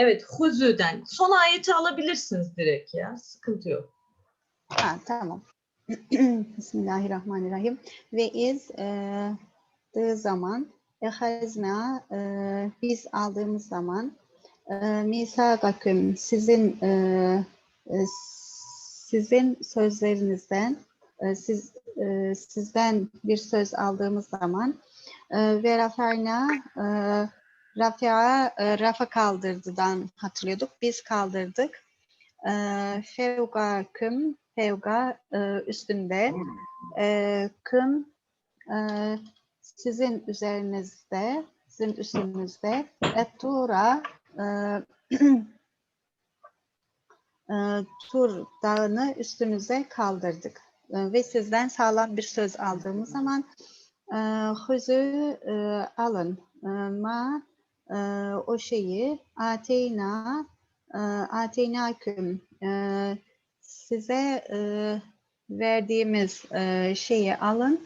Evet, huzuden. Son ayeti alabilirsiniz direkt ya. Sıkıntı yok. Ha, tamam. Bismillahirrahmanirrahim. Ve iz e, dığı zaman ehazna e, biz aldığımız zaman e, misagaküm sizin e, e, sizin sözlerinizden e, siz e, sizden bir söz aldığımız zaman e, ve raferna Rafi'a e, rafa kaldırdıdan hatırlıyorduk. Biz kaldırdık. E, fevga küm fevga e, üstünde e, küm e, sizin üzerinizde sizin üstünüzde etura Tur dağını üstünüze kaldırdık. Ve sizden sağlam bir söz aldığımız zaman huzü e, alın ma e, o şeyi ateyna e, ateynaküm e, size e, verdiğimiz e, şeyi alın.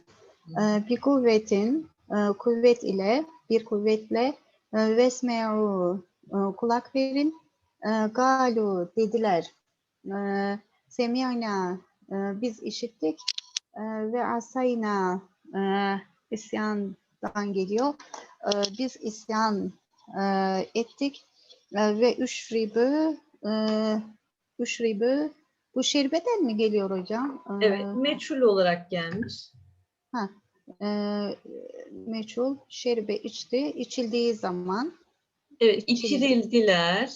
E, bir kuvvetin e, kuvvet ile bir kuvvetle e, vesme'u e, kulak verin. E, galu dediler. E, semi'na e, biz işittik. E, ve asayna e, isyandan geliyor. E, biz isyan e, ettik e, ve üşribü e, üşribü bu şerbeten mi geliyor hocam? E, Evet, meçhul olarak gelmiş. e, meçhul şerbe içti. içildiği zaman Evet, içirildiler.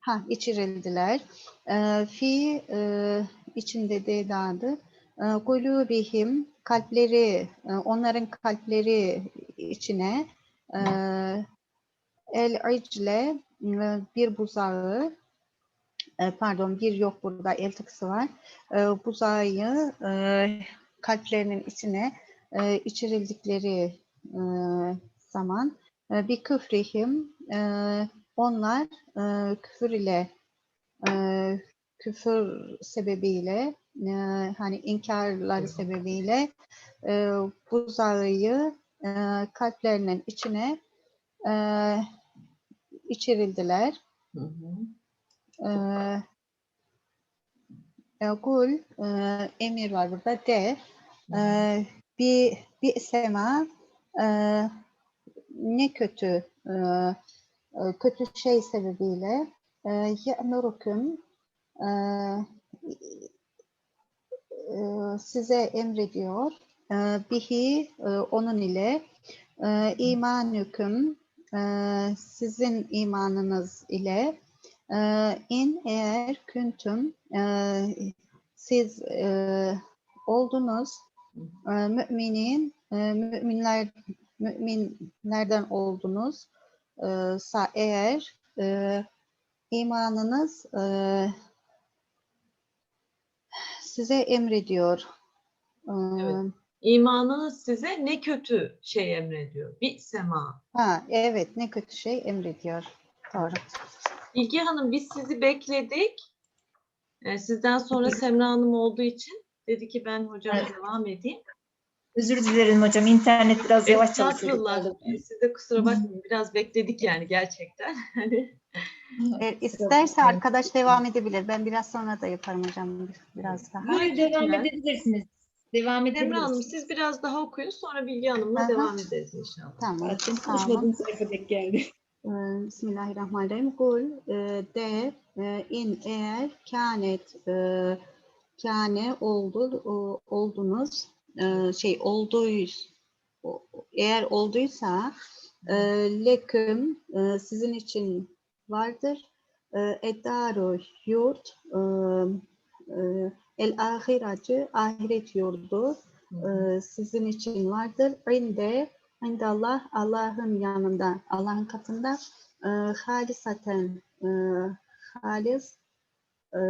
ha içirildiler. E, fi e, içinde dedadı. E, kulubihim kalpleri e, onların kalpleri içine e, el icle e, bir buzağı e, pardon bir yok burada el tıkısı var. E, buzağı kalplerinin içine içirildikleri zaman bir küfrihim onlar küfür ile küfür sebebiyle hani inkarları sebebiyle buzağı e, kalplerinin içine içirildiler. Hı hı. Ee, kul e, emir var burada de. E, bir bir sema e, ne kötü e, e, kötü şey sebebiyle e, ye'murukum e, e, size emrediyor. E, bihi onun ile. E, imanüküm sizin imanınız ile e, in eğer küntüm e, siz e, oldunuz müminin müminler müminlerden oldunuz eğer imanınız size emrediyor. Evet. İmanınız size ne kötü şey emrediyor. Bir sema. Ha evet ne kötü şey emrediyor. Doğru. Bilge Hanım biz sizi bekledik. Ee, sizden sonra Semra Hanım olduğu için dedi ki ben hocama Evet. devam edeyim. Özür dilerim hocam. İnternet biraz yavaş çalışıyor. Siz de kusura bakmayın. Biraz bekledik yani gerçekten. Hani E, isterse arkadaş devam edebilir. Ben biraz sonra da yaparım hocam. Biraz daha. Buyurun devam edebilirsiniz. Devam Semra Hanım edebilirsiniz. siz biraz daha okuyun sonra Bilge Hanım'la Aha. devam ederiz inşallah. Tamam. Zaten Tamam. konuşmadığım sayfa denk geldi. Ee, Bismillahirrahmanirrahim. Kul e, de e, in eğer kânet e, kâne oldu oldunuz şey olduyuz eğer olduysa leküm sizin için vardır edaru yurt el ahiracı ahiret yurdu e, sizin için vardır. İnde indallah Allah'ın yanında, Allah'ın katında e, halisaten e, halis e,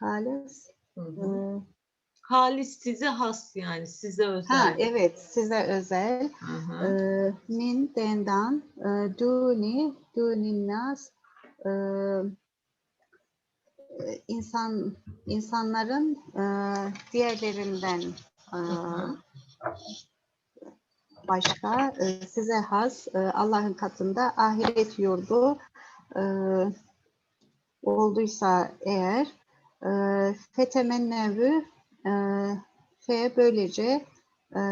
halis Hı e. Halis size has yani size özel. ha evet size özel Hı e, min dendan e, duni dunin nas e, e, insan insanların e, diğerlerinden e, başka e, size has e, Allah'ın katında ahiret yurdu e, olduysa eğer e, fetemennevü e, fe böylece e,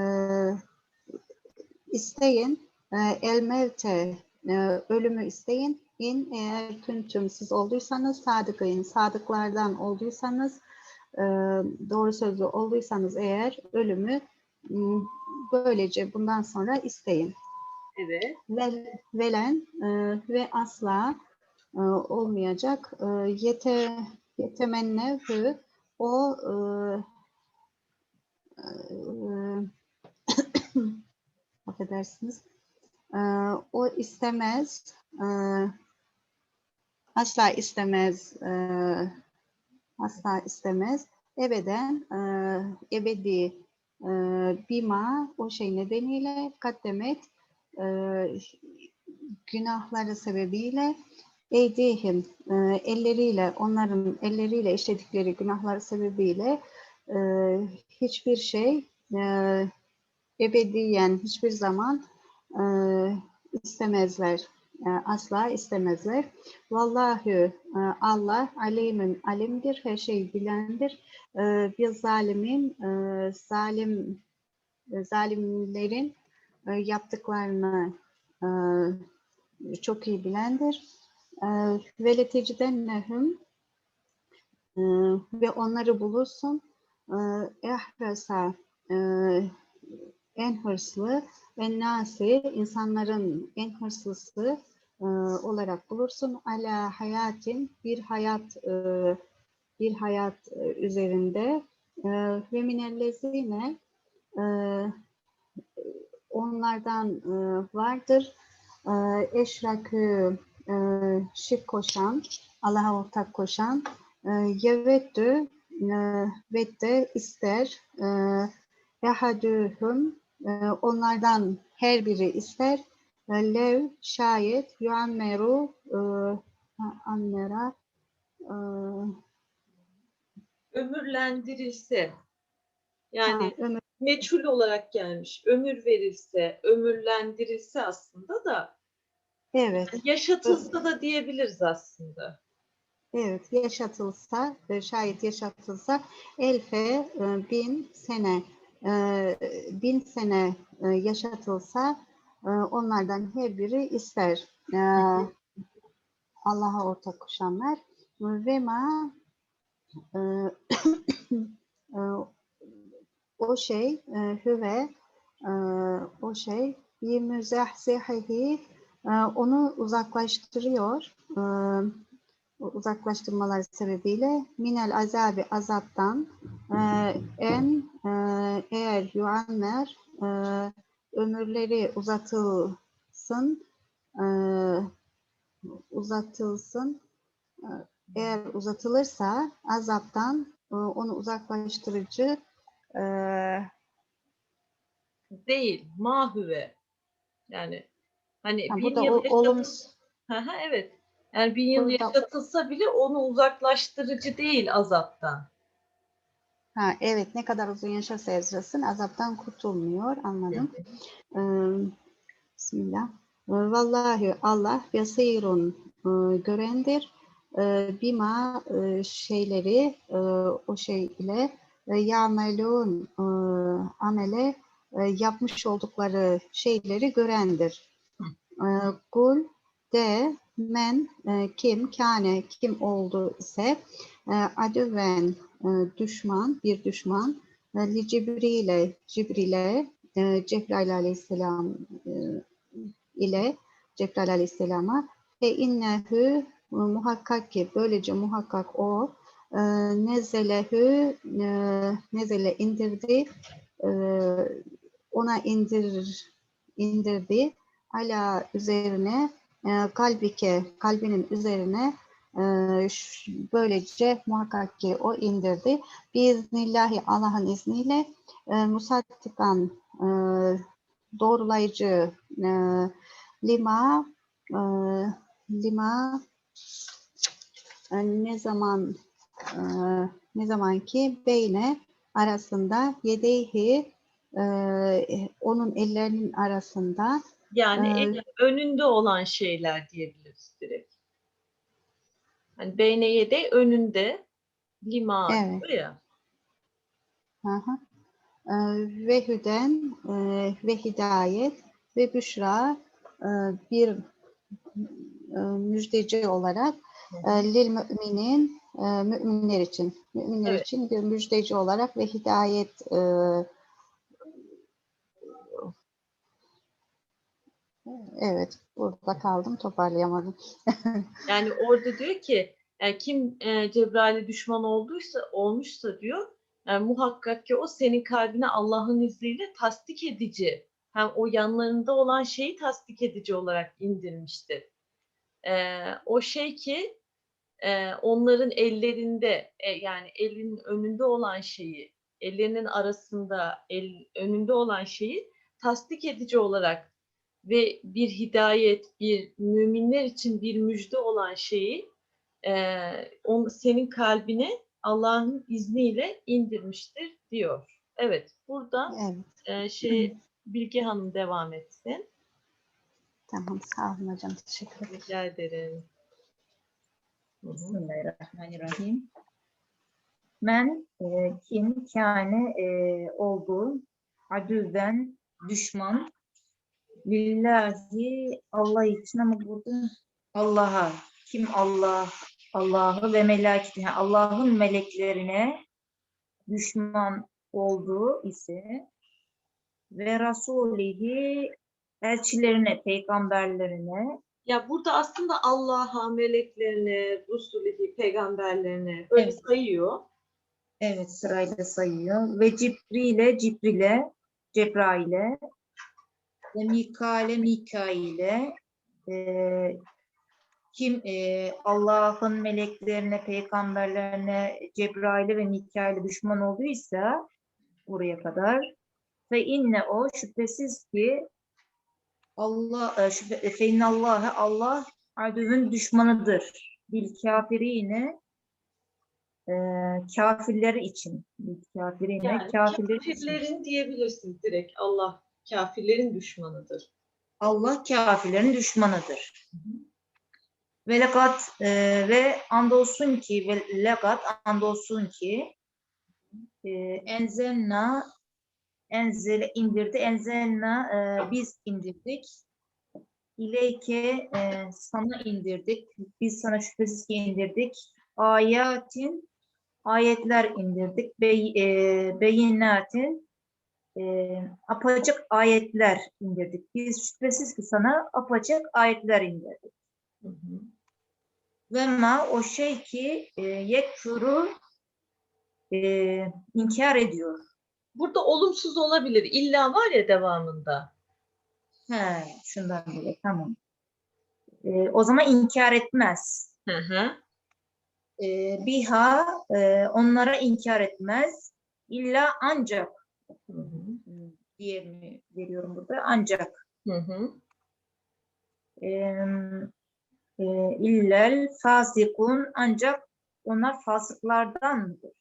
isteyin e, el mevte e, ölümü isteyin in eğer küntüm siz olduysanız sadıkayın sadıklardan olduysanız e, doğru sözlü olduysanız eğer ölümü böylece bundan sonra isteyin. Evet. Vel, velen e, ve asla e, olmayacak. E, yete yetemennevhü o e, e, affedersiniz. E, o istemez e, asla istemez e, asla istemez ebeden e, ebedi e, bima o şey nedeniyle kaddemet e, günahları sebebiyle eydihim e, elleriyle onların elleriyle işledikleri günahları sebebiyle e, hiçbir şey e, ebediyen hiçbir zaman e, istemezler. E, asla istemezler. Vallahu e, Allah alimin alimdir, her şeyi bilendir. E, bir zalimin zalim zalimlerin yaptıklarını çok iyi bilendir. Ve letecdennehum e, ve onları bulursun ehresa en hırslı ve nasi insanların en hırslısı e, olarak bulursun. Ala hayatin bir hayat e, bir hayat e, üzerinde e, ve minellezine onlardan vardır. E, eşrakü e, şirk koşan, Allah'a ortak koşan, e, yevettü e, ve de ister e, ehadühüm e, onlardan her biri ister lev şayet yuammeru e, ha, ammera e, Ömürlendirilse ha, yani ömür meçhul olarak gelmiş. Ömür verilse, ömürlendirilse aslında da evet yaşatılsa da diyebiliriz aslında. Evet, yaşatılsa, e, şayet yaşatılsa elfe bin sene, bin sene yaşatılsa onlardan her biri ister. E, Allah'a ortak koşanlar. Ve ma e, e, o şey e, hüve o şey yimüzehzehihi e, onu uzaklaştırıyor. Uzaklaştırmalar sebebiyle minel azabi azaptan en eğer yuanmer ömürleri uzatılsın e, uzatılsın e, eğer uzatılırsa azaptan e, onu uzaklaştırıcı e, Değil, mahüve. Yani hani ha, bin yıl olumsuz evet. Yani bin yıl Burada- yaşatılsa bile onu uzaklaştırıcı değil azaptan. Ha, evet ne kadar uzun yaşarsa yaşasın azaptan kurtulmuyor anladım. Ee, Bismillah. Vallahi Allah basirun e, görendir. Ee, Bima e, şeyleri e, o şey ile e, yamelun e, amele e, yapmış oldukları şeyleri görendir. Ee, Kul de men e, kim kane kim oldu ise e, adüven e, düşman bir düşman. E, li Cibril'e Cibril'e e, Cebrail aleyhisselam e, ile Cebrail aleyhisselama. Ve innehu e, muhakkak ki böylece muhakkak o nezelehü nezele indirdi ona indir indirdi. Ala üzerine kalbike kalbinin üzerine böylece muhakkak ki o indirdi. Biiznillahı Allah'ın izniyle e, musaddikan e, doğrulayıcı e, lima e, lima e, ne zaman e, ne zaman ki beyne arasında yedeyhi e, onun ellerinin arasında Yani Ee, el- önünde olan şeyler diyebiliriz direkt. Hani beyne yedey önünde lima Evet. ya. Hı. Ee, ve hüden e, ve hidayet ve büşra e, bir e, müjdeci olarak e, lil müminin e, müminler için müminler Evet. için bir müjdeci olarak ve hidayet e, evet burada kaldım toparlayamadım. Yani orada diyor ki yani kim e, Cebrail'e düşman olduysa olmuşsa diyor yani muhakkak ki o senin kalbine Allah'ın izniyle tasdik edici hem o yanlarında olan şeyi tasdik edici olarak indirmiştir. E, o şey ki e, onların ellerinde e, yani elinin önünde olan şeyi ellerinin arasında el, önünde olan şeyi tasdik edici olarak ve bir hidayet, bir müminler için bir müjde olan şeyi eee on, senin kalbine Allah'ın izniyle indirmiştir diyor. Evet, burada Evet eee, şey Bilge Hanım devam etsin. tamam sağ olun hocam teşekkür ederim. Rica ederim. Bismillahirrahmanirrahim. Men e, kim kâne e, olduğu adüven düşman lillahi Allah için ama burada Allah'a kim Allah Allah'ı ve melekine Allah'ın meleklerine düşman olduğu ise ve rasulihi elçilerine peygamberlerine Ya burada aslında Allah'a, meleklerine, Resulü'yü, peygamberlerine böyle Evet. sayıyor. Evet sırayla sayıyor. Ve Cibril'e, Cibril'e, Cebrail'e ve Mikail'e, Mikail'e eee, kim eee, Allah'ın meleklerine, peygamberlerine, Cebrail'e ve Mikail'e düşman olduysa buraya kadar ve inne o şüphesiz ki Allah e, şüphe, fe innallâhe Allah adüvün düşmanıdır. Bil kafirine e, kafirler için. Bil kafirine Yani kafirler için. kafirlerin diyebilirsin direkt Allah kafirlerin düşmanıdır. Allah kafirlerin düşmanıdır. Ve lekat e, ve andolsun ki ve lekat andolsun ki e, enzelna enzele indirdi enzelna e, biz indirdik. İleyke e, sana indirdik. Biz sana şüphesiz ki indirdik. Ayatin ayetler indirdik. Bey, e, beyinatin e, apaçık ayetler indirdik. Biz şüphesiz ki sana apaçık ayetler indirdik. Hı hı. Ve ma o şey ki e, yekfuru e, inkar ediyor. Burada olumsuz olabilir. İlla var ya devamında. He, şundan dolayı tamam. E, o zaman inkar etmez. Hı hı. E, biha e, onlara inkar etmez. İlla ancak Hı hı. diğerini veriyorum burada. Ancak Hı hı. Em, e, illel fasikun ancak onlar fasıklardan mıdır?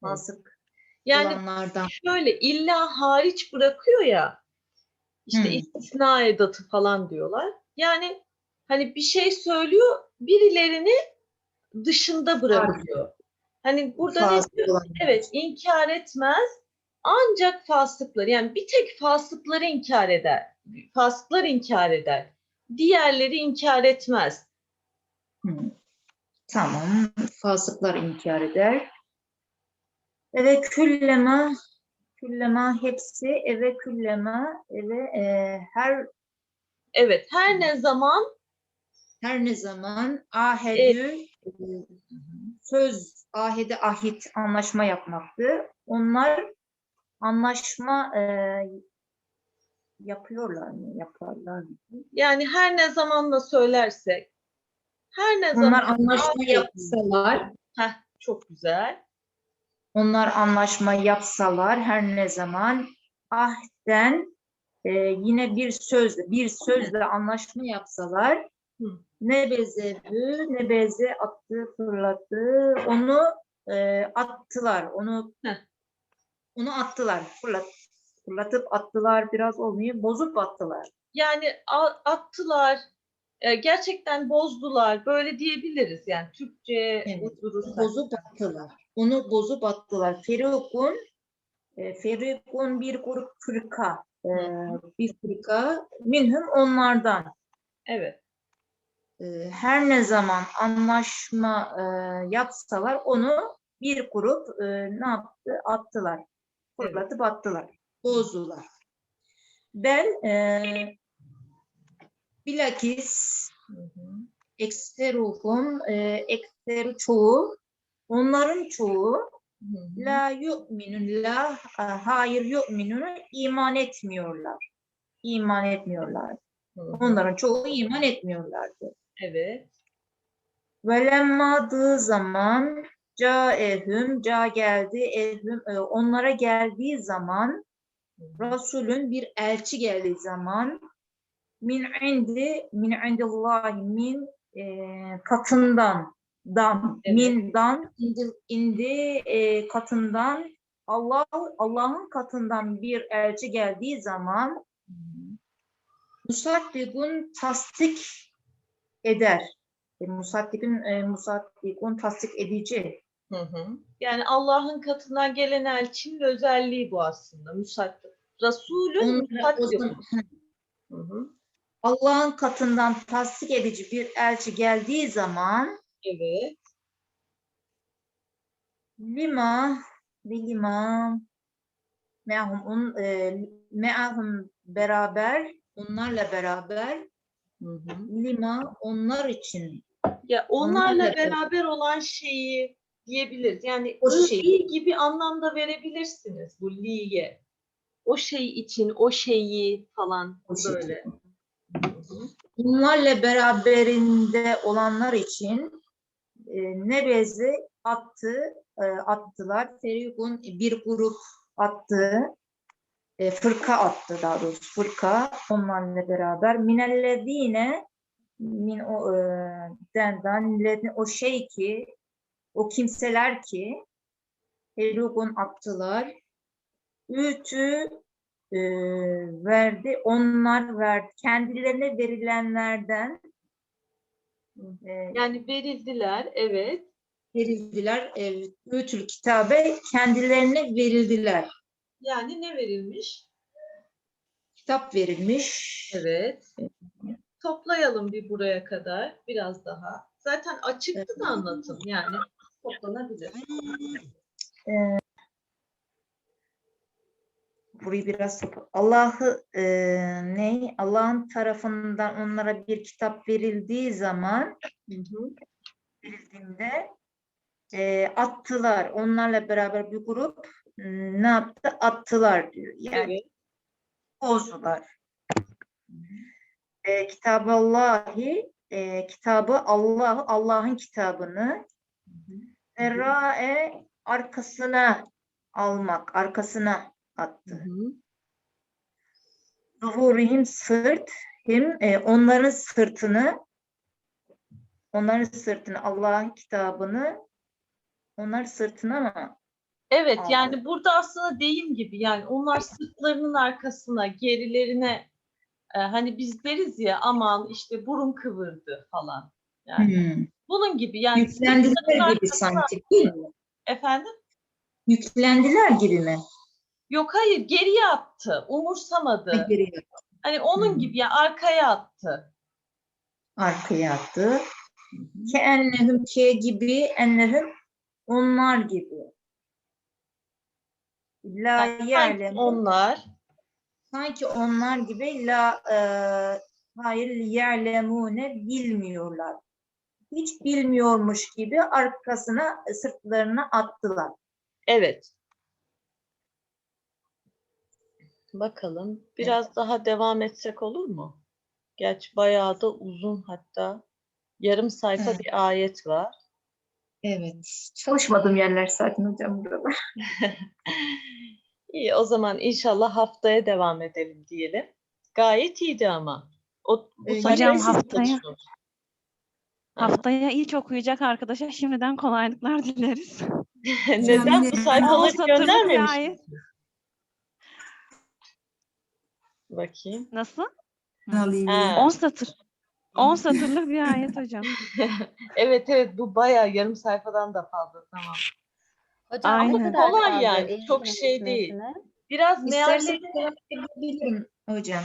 Fasık Yani olanlardan. şöyle illa hariç bırakıyor ya işte Hmm. istisna edatı falan diyorlar. Yani hani bir şey söylüyor birilerini dışında bırakıyor. Hani burada ne diyor? Evet inkar etmez ancak fasıklar yani bir tek fasıkları inkar eder. Fasıklar inkar eder. Diğerleri inkar etmez. Hı. Tamam. Fasıklar inkar eder. Eve küllema küllema hepsi eve küllema eve e, her Evet her ne zaman her ne zaman ahedü e, söz ahede ahit anlaşma yapmaktı. Onlar anlaşma e, yapıyorlar mı? Yaparlar mı? yani her ne zamanla söylersek her ne Onlar zaman anlaşma ahit- yapsalar Heh, çok güzel. Onlar anlaşma yapsalar her ne zaman ahden e, yine bir sözle bir sözle anlaşma yapsalar Hı. ne bezevü ne beze attı fırlattı onu e, attılar onu Heh. Onu attılar fırlat fırlatıp attılar biraz olmuyor bozup attılar. Yani attılar, e, gerçekten bozdular. Böyle diyebiliriz. Yani Türkçe Evet, uydurursak. bozup attılar. Onu bozup attılar. Ferikun e, Ferikun bir grup fırka. e, bir fırka minhum onlardan. Evet. her ne zaman anlaşma e, yapsalar onu bir grup e, ne yaptı? Attılar. Fırlatıp attılar. Bozdular. Ben e, bilakis ekseruhum e, ekseru çoğu onların çoğu Hı hı. la yu'minun la hayır yu'minun iman etmiyorlar. İman etmiyorlar. Hı hı. Onların çoğu iman etmiyorlardı. Evet. Velemmadığı zaman caehum ca geldi ehum e, onlara geldiği zaman Resulün bir elçi geldiği zaman min indi min indillahi min e, katından dan Evet. mindan indi, indi e, katından Allah Allah'ın katından bir elçi geldiği zaman musaddikun tasdik eder. E, musaddikun e, musaddikun tasdik edici. Hı hı. Yani Allah'ın katından gelen elçinin özelliği bu aslında. Müsaddik. Resulün. Allah'ın katından tasdik edici bir elçi geldiği zaman Evet. lima ve lima me'ahum on, e, me'ahum beraber onlarla beraber Hı hı. lima onlar için Ya onlarla Onlarla- beraber olan şeyi diyebiliriz. Yani O şeyi. gibi anlamda verebilirsiniz bu liye. O şey için, o şeyi falan O şey. böyle. Onlarla beraberinde olanlar için e, ne bezi attı e, attılar. Ferikun bir grup attı. E, fırka attı daha doğrusu fırka onlarla beraber minellezine min o e, denden o şey ki o kimseler ki Ferikun attılar ütü e, verdi onlar verdi kendilerine verilenlerden e, Yani verildiler, evet. verildiler e, ütül kitabe kendilerine verildiler Yani ne verilmiş? kitap verilmiş Evet. Toplayalım bir buraya kadar, biraz daha. Zaten açıktı da anlatım yani toplanabilir. burayı biraz Allah'ı e, ne Allah'ın tarafından onlara bir kitap verildiği zaman Hı hı. verildiğinde e, attılar. Onlarla beraber bir grup m, ne yaptı? Attılar diyor. Yani Evet. bozdular. E, Kitab-ı Allahi e, kitabı Allah Allah'ın kitabını Errae arkasına almak, arkasına attı. Zuhurihim sırt, him e, onların sırtını, onların sırtını, Allah'ın kitabını, onlar sırtına ama Evet Aldı. yani burada aslında deyim gibi yani onlar sırtlarının arkasına, gerilerine e, hani biz deriz ya aman işte burun kıvırdı falan. Yani hmm, bunun gibi yani yüklendiler gibi sanki değil mi? Efendim? Yüklendiler gibi mi? Yok hayır geriye attı. Umursamadı. Geriye, Hani onun Hmm. gibi ya arkaya attı. arkaya attı. Ke ennehum ke gibi, ennehum onlar gibi. La Yani ya'lemu onlar sanki onlar gibi la e, hayır yerlemune bilmiyorlar. Hiç bilmiyormuş gibi arkasına sırtlarına attılar. evet. Bakalım biraz daha devam etsek olur mu? Gerçi bayağı da uzun hatta yarım sayfa Evet. bir ayet var. Evet. Çalışmadığım yerler zaten hocam buralar. İyi o zaman inşallah haftaya devam edelim diyelim. Gayet iyiydi ama. O, bu Ee, hocam haftaya- çalışıyorsunuz. Haftaya ilk okuyacak arkadaşa şimdiden kolaylıklar dileriz. Neden bu sayfaları göndermemiş? Bakayım. Nasıl? alayım. Ha. 10 satır. 10 satırlık bir ayet hocam. Evet evet bu bayağı yarım sayfadan da fazla tamam. Hocam Aynen. ne kadar Kolay yani, çok şey değil. Biraz mealleri edebilirim hocam.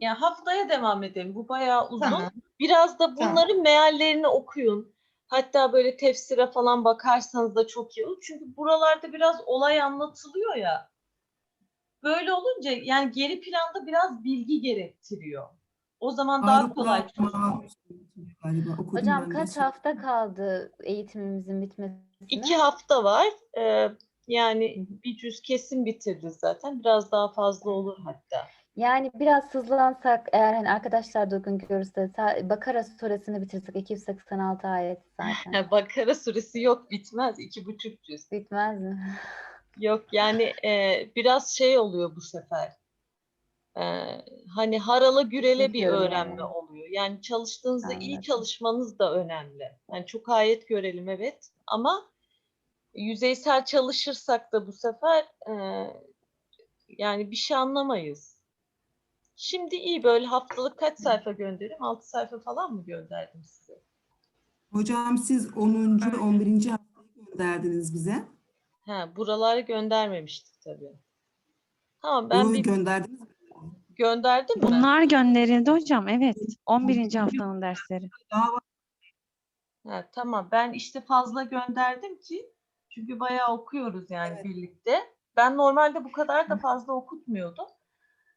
Yani haftaya devam edelim. Bu bayağı uzun. Tamam. Biraz da Tamam. bunların meallerini okuyun. Hatta böyle tefsire falan bakarsanız da çok iyi olur. Çünkü buralarda biraz olay anlatılıyor ya. Böyle olunca yani geri planda biraz bilgi gerektiriyor. O zaman daha Faruk kolay. Hocam kaç hafta kaldı eğitimimizin bitmesine? İki hafta var. Ee, yani bir cüz kesin bitiririz zaten. Biraz daha fazla olur hatta. Yani biraz hızlansak eğer hani arkadaşlar da uygun görürse Bakara suresini bitirsek 286 ayet zaten. Bakara suresi yok bitmez. iki buçuk cüz. Bitmez mi? Yok yani e, biraz şey oluyor bu sefer. E, hani harala gürele bir öğrenme yani. oluyor. Yani çalıştığınızda iyi Anladım. çalışmanız da önemli. Yani çok ayet görelim evet ama yüzeysel çalışırsak da bu sefer e, yani bir şey anlamayız. Şimdi iyi böyle haftalık kaç sayfa göndereyim? 6 sayfa falan mı gönderdim size? Hocam siz 10. ve 11. haftayı gönderdiniz bize. Ha, buraları göndermemiştik tabii. Tamam ben Onu bir gönderdiniz mi? gönderdim mi? Bunlar gönderildi hocam. Evet. 11. haftanın dersleri. Ha, tamam ben işte fazla gönderdim ki çünkü bayağı okuyoruz yani Evet. birlikte. Ben normalde bu kadar da fazla okutmuyordum.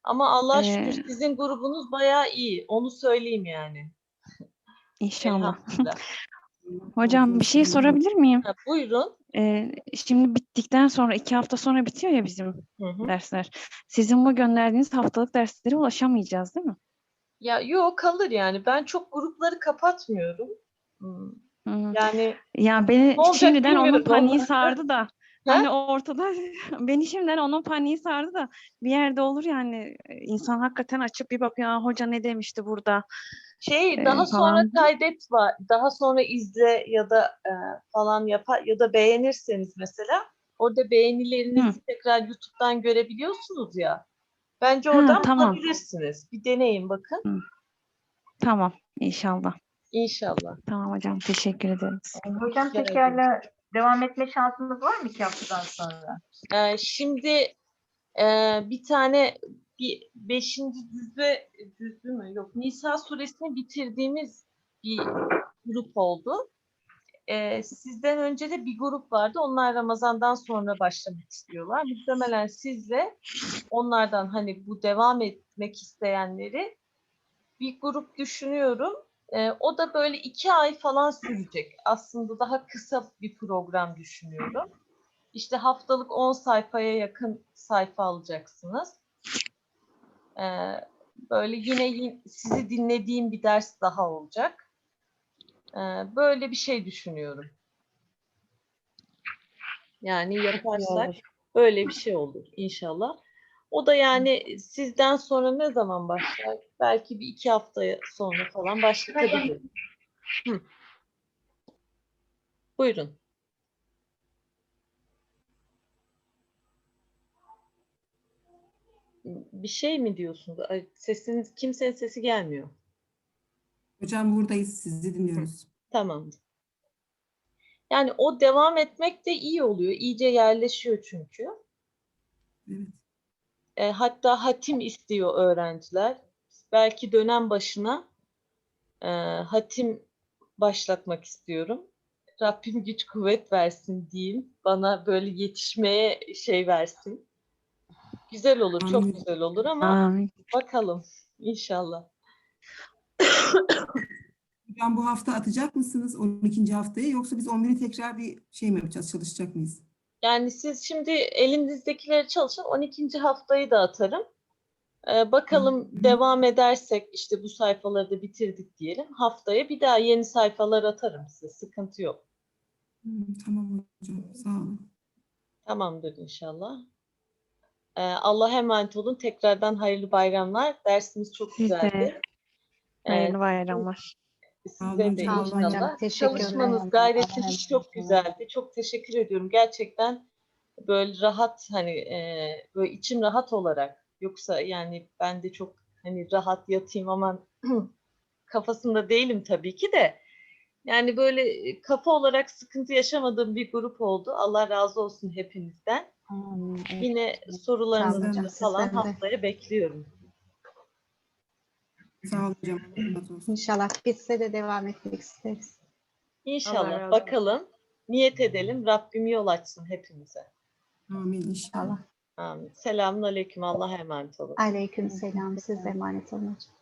Ama Allah'a şükür Ee, sizin grubunuz bayağı iyi. Onu söyleyeyim yani. İnşallah. Hocam bir şey sorabilir miyim? Ha, buyurun. Ee, şimdi bittikten sonra iki hafta sonra bitiyor ya bizim Hı hı. dersler. Sizin bu gönderdiğiniz haftalık derslere ulaşamayacağız değil mi? Ya yok kalır yani. Ben çok grupları kapatmıyorum. Hmm. Yani Ya beni şimdiden onun paniği sardı da. Hani ortada beni şimdiden onun paniği sardı da bir yerde olur yani insan hakikaten açıp bir bakıyor "Aa, hoca ne demişti burada. şey Ee, daha sonra falan. kaydet var. Daha sonra izle ya da e, falan yapar ya da beğenirseniz mesela orada beğenilerinizi tekrar YouTube'dan görebiliyorsunuz ya. Bence oradan tamam. bulabilirsiniz. Bir deneyin bakın. Tamam inşallah. İnşallah. Tamam hocam teşekkür ederiz. Hocam tekrarla devam etme şansımız var mı iki haftadan sonra? Ee, şimdi e, bir tane bir beşinci düzde düzlü mü? Yok. Nisa suresini bitirdiğimiz bir grup oldu. Ee, sizden önce de bir grup vardı. Onlar Ramazan'dan sonra başlamak istiyorlar. Muhtemelen sizle onlardan hani bu devam etmek isteyenleri bir grup düşünüyorum. Ee, o da böyle iki ay falan sürecek. Aslında daha kısa bir program düşünüyorum. İşte haftalık 10 sayfaya yakın sayfa alacaksınız. Ee, böyle yine sizi dinlediğim bir ders daha olacak. Ee, böyle bir şey düşünüyorum. Yani yaparsak böyle bir şey olur inşallah. O da yani sizden sonra ne zaman başlar? Belki bir iki hafta sonra falan başlatabilir. Hı. Buyurun. Bir şey mi diyorsunuz? Ay, Sesiniz, kimsenin sesi gelmiyor. Hocam buradayız. Sizi dinliyoruz. Tamam. Yani o devam etmek de iyi oluyor. İyice yerleşiyor çünkü. Evet. E, hatta hatim istiyor öğrenciler. Belki dönem başına e, hatim başlatmak istiyorum. Rabbim güç kuvvet versin diyeyim. Bana böyle yetişmeye şey versin. Güzel olur, çok Amin. güzel olur ama Amin. bakalım inşallah. Hocam bu hafta atacak mısınız 12. haftayı yoksa biz 11'i tekrar bir şey mi yapacağız? Çalışacak mıyız? Yani siz şimdi elinizdekileri çalışın. 12. haftayı da atarım. Ee, bakalım hı. devam edersek işte bu sayfaları da bitirdik diyelim. Haftaya bir daha yeni sayfalar atarım size. Sıkıntı yok. Tamam hocam. Sağ olun. Tamamdır inşallah. Ee, Allah'a emanet olun. Tekrardan hayırlı bayramlar. Dersimiz çok güzeldi. Hayırlı bayramlar. Size de hocam. Sağ olun hocam. inşallah. Teşekkürler. Çalışmanız, gayretiniz çok güzeldi. Çok teşekkür ediyorum. Gerçekten böyle rahat hani e, böyle içim rahat olarak yoksa yani ben de çok hani rahat yatayım aman kafasında değilim tabii ki de. Yani böyle e, kafa olarak sıkıntı yaşamadığım bir grup oldu. Allah razı olsun hepinizden. Amin. Evet. Yine sorularınızı falan haftaya bekliyorum. Sağ olun hocam. Allah razı olsun. İnşallah biz de devam etmek isteriz. İnşallah olsun. bakalım. Niyet edelim. Rabbim yol açsın hepimize. Amin inşallah. İnşallah. Amin. Selamun aleyküm. Allah'a emanet olun. Aleyküm selam. Siz de emanet olun hocam.